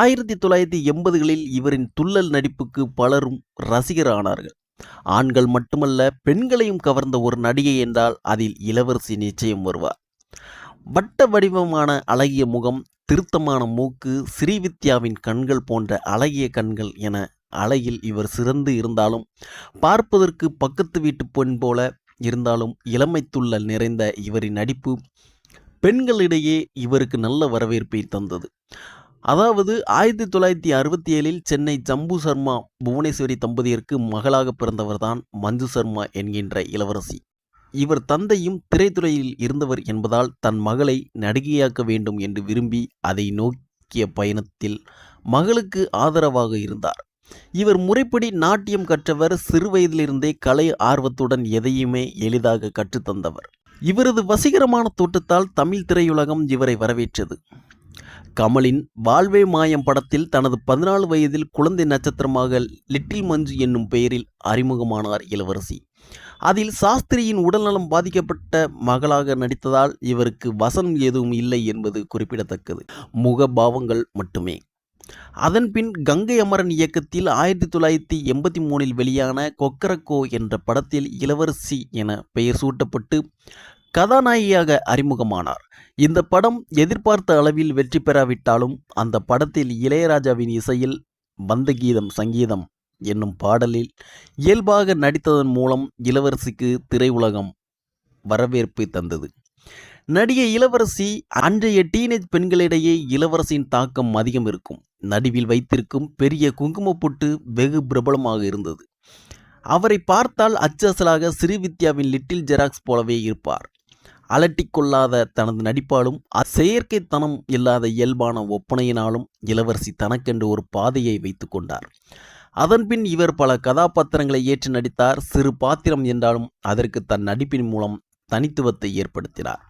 ஆயிரத்தி தொள்ளாயிரத்தி எண்பதுகளில் இவரின் துள்ளல் நடிப்புக்கு பலரும் ரசிகர் ஆனார்கள் ஆண்கள் மட்டுமல்ல பெண்களையும் கவர்ந்த ஒரு நடிகை என்றால் அதில் இளவரசி நிச்சயம் வருவார். வட்ட வடிவமான அழகிய முகம் திருத்தமான மூக்கு ஸ்ரீவித்யாவின் கண்கள் போன்ற அழகிய கண்கள் என அழகில் இவர் சிறந்து இருந்தாலும் பார்ப்பதற்கு பக்கத்து வீட்டு பெண் போல இருந்தாலும் இளமை துள்ளல் நிறைந்த இவரின் நடிப்பு பெண்களிடையே இவருக்கு நல்ல வரவேற்பை தந்தது. அதாவது ஆயிரத்தி தொள்ளாயிரத்தி அறுபத்தி ஏழில் சென்னை ஜம்பு சர்மா புவனேஸ்வரி தம்பதியருக்கு மகளாக பிறந்தவர்தான் மஞ்சு சர்மா என்கின்ற இளவரசி. இவர் தந்தையும் திரைத்துறையில் இருந்தவர் என்பதால் தன் மகளை நடிகையாக்க வேண்டும் என்று விரும்பி அதை நோக்கிய பயணத்தில் மகளுக்கு ஆதரவாக இருந்தார். இவர் முறைப்படி நாட்டியம் கற்றவர் சிறுவயதிலிருந்தே கலை ஆர்வத்துடன் எதையுமே எளிதாக கற்றுத்தந்தவர். இவரது வசீகரமான தோட்டத்தால் தமிழ் திரையுலகம் இவரை வரவேற்றது. கமலின் வாழ்வே மாயம் படத்தில் தனது பதினாலு வயதில் குழந்தை நட்சத்திரமாக லிட்டில் மஞ்சு என்னும் பெயரில் அறிமுகமானார் இளவரசி. அதில் சாஸ்திரியின் உடல்நலம் பாதிக்கப்பட்ட மகளாக நடித்ததால் இவருக்கு வசனம் எதுவும் இல்லை என்பது குறிப்பிடத்தக்கது. முகபாவங்கள் மட்டுமே. அதன்பின் கங்கை அமரன் இயக்கத்தில் ஆயிரத்தி தொள்ளாயிரத்தி எண்பத்தி மூணில் வெளியான கொக்கரக்கோ என்ற படத்தில் இளவரசி என பெயர் சூட்டப்பட்டு கதாநாயகியாக அறிமுகமானார். இந்த படம் எதிர்பார்த்த அளவில் வெற்றி பெறாவிட்டாலும் அந்த படத்தில் இளையராஜாவின் இசையில் வந்த கீதம் சங்கீதம் என்னும் பாடலில் இயல்பாக நடித்ததன் மூலம் இளவரசிக்கு திரையுலகம் வரவேற்பை தந்தது. நடிகை இளவரசி அன்றைய டீனேஜ் பெண்களிடையே இளவரசியின் தாக்கம் அதிகம் இருக்கும். நடுவில் வைத்திருக்கும் பெரிய குங்குமப்பொட்டு வெகு பிரபலமாக இருந்தது. அவரை பார்த்தால் அச்சசலாக ஸ்ரீவித்யாவின் லிட்டில் ஜெராக்ஸ் போலவே இருப்பார். அலட்டிக்கொள்ளாத தனது நடிப்பாலும் செயற்கைத்தனம் இல்லாத இயல்பான ஒப்பனையினாலும் இளவரசி தனக்கென்று ஒரு பாதையை வைத்து கொண்டார். அதன்பின் இவர் பல கதாபாத்திரங்களை ஏற்று நடித்தார். சிறு பாத்திரம் என்றாலும் அதற்கு தன் நடிப்பின் மூலம் தனித்துவத்தை ஏற்படுத்தினார்.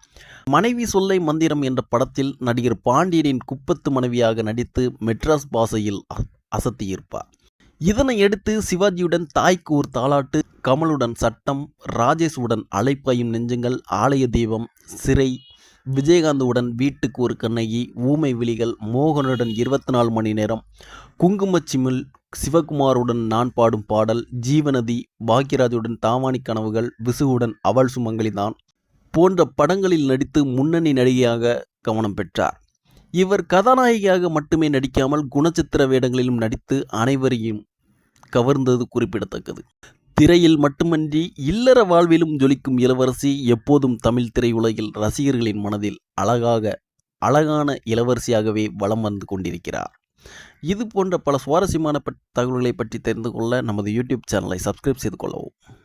மனைவி சொல்லை மந்திரம் என்ற படத்தில் நடிகர் பாண்டியனின் குப்பத்து மனைவியாக நடித்து மெட்ராஸ் பாசையில் அசத்தியிருப்பார். இதனை எடுத்து சிவாஜியுடன் தாய்க்கு ஒரு தாலாட்டு கமலுடன் சட்டம் ராஜேஷுடன் அழைப்பாயும் நெஞ்சங்கள் ஆலய தெய்வம் சிறை விஜயகாந்துடன் வீட்டுக்கு ஒரு கண்ணகி ஊமை விழிகள் மோகனுடன் இருபத்தி நாலு மணி நேரம் குங்குமச்சிமில் சிவகுமாருடன் நான் பாடும் பாடல் ஜீவநதி பாக்யராஜுடன் தாவாணி கனவுகள் விசுவுடன் அவள் சுமங்கலிதான் போன்ற படங்களில் நடித்து முன்னணி நடிகையாக கவனம் பெற்றார். இவர் கதாநாயகியாக மட்டுமே நடிக்காமல் குணச்சித்திர வேடங்களிலும் நடித்து அனைவரையும் கவர்ந்தது குறிப்பிடத்தக்கது. திரையில் மட்டுமன்றி இல்லற வாழ்விலும் ஜொலிக்கும் இளவரசி எப்போதும் தமிழ் திரையுலகில் ரசிகர்களின் மனதில் அழகாக அழகான இளவரசியாகவே வலம் வந்து கொண்டிருக்கிறார். இது போன்ற பல சுவாரஸ்யமான தகவல்களை பற்றி தெரிந்து கொள்ள நமது யூடியூப் சேனலை சப்ஸ்கிரைப் செய்து கொள்ளவும்.